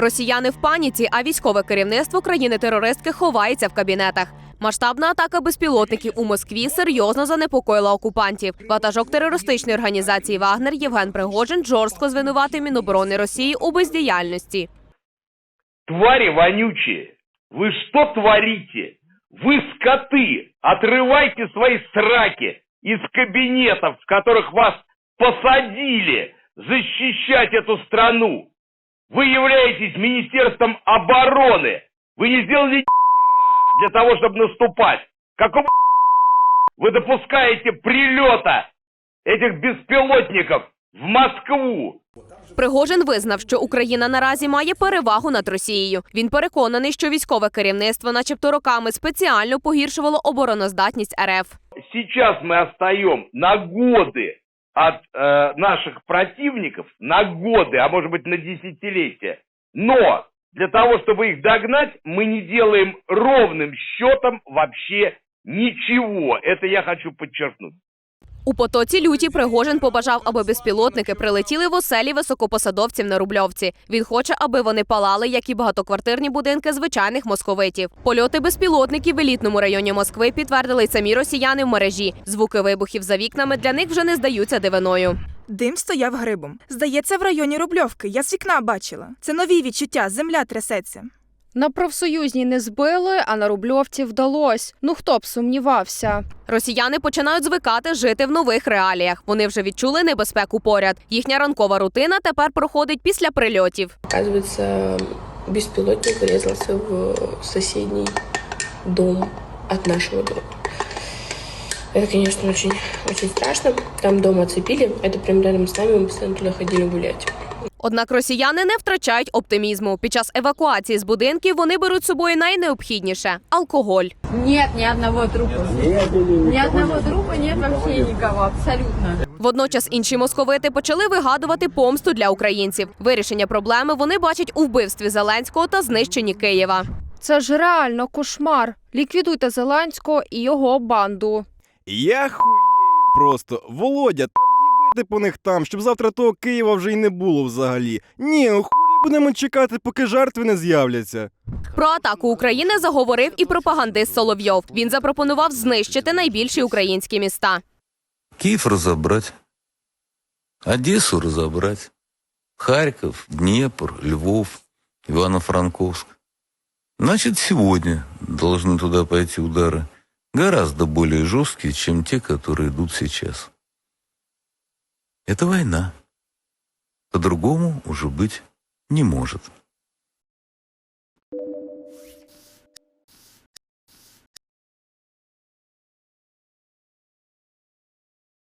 Росіяни в паніці, а військове керівництво країни-терористки ховається в кабінетах. Масштабна атака безпілотників у Москві серйозно занепокоїла окупантів. Ватажок терористичної організації Вагнер Євген Пригожин жорстко звинуватив Міноборони Росії у бездіяльності. Твари вонючие, вы что творите? Вы скоты! Отрывайте свои сраки из кабинетов, в которых вас посадили защищать эту страну. Вы являетесь Министерством обороны. Вы не сделали ни для того, чтобы наступать. Какого вы допускаете прилета этих беспилотников в Москву? Пригожин визнав, що Україна наразі має перевагу над Росією. Він переконаний, що військове керівництво, начебто роками, спеціально погіршувало обороноздатність РФ. сейчас мы отстаем на годы от э, наших противников, на годы, а может быть на десятилетия. Но для того, чтобы их догнать, мы не делаем ровным счетом вообще ничего. Это я хочу подчеркнуть. У потоці люті Пригожин побажав, аби безпілотники прилетіли в оселі високопосадовців на Рубльовці. Він хоче, аби вони палали, як і багатоквартирні будинки звичайних московитів. Польоти безпілотників в елітному районі Москви підтвердили й самі росіяни в мережі. Звуки вибухів за вікнами для них вже не здаються дивиною. Дим стояв грибом. Здається, в районі Рубльовки. Я з вікна бачила. Це нові відчуття, земля трясеться. На профсоюзній не збили, а на рубльовці вдалось. Ну хто б сумнівався? Росіяни починають звикати жити в нових реаліях. Вони вже відчули небезпеку поряд. Їхня ранкова рутина тепер проходить після прильотів. Оказывается, беспилотник врезался в соседний дом от нашего дома. Это, конечно, очень, очень страшно. Там дом оцепили. Это прям рядом с нами. Мы постоянно туда ходили гулять. Однак росіяни не втрачають оптимізму. Під час евакуації з будинків вони беруть з собою найнеобхідніше алкоголь. Нет ни одного трупа. Ни одного трупа нет вообще никого, абсолютно. Водночас інші московити почали вигадувати помсту для українців. Вирішення проблеми вони бачать у вбивстві Зеленського та знищенні Києва. Це ж реально кошмар. Ліквідуйте Зеленського і його банду. Я хуєю просто. Володя, та в'їбити по них там, щоб завтра того Києва вже й не було взагалі. Ні, ну хулі будемо чекати, поки жертви не з'являться. Про атаку України заговорив і пропагандист Соловйов. Він запропонував знищити найбільші українські міста. Киев разобрать, Одессу разобрать, Харьков, Днепр, Львов, Ивано-Франковск. Значит, сегодня должны туда пойти удары гораздо более жесткие, чем те, которые идут сейчас. Это война. По-другому уже быть не может.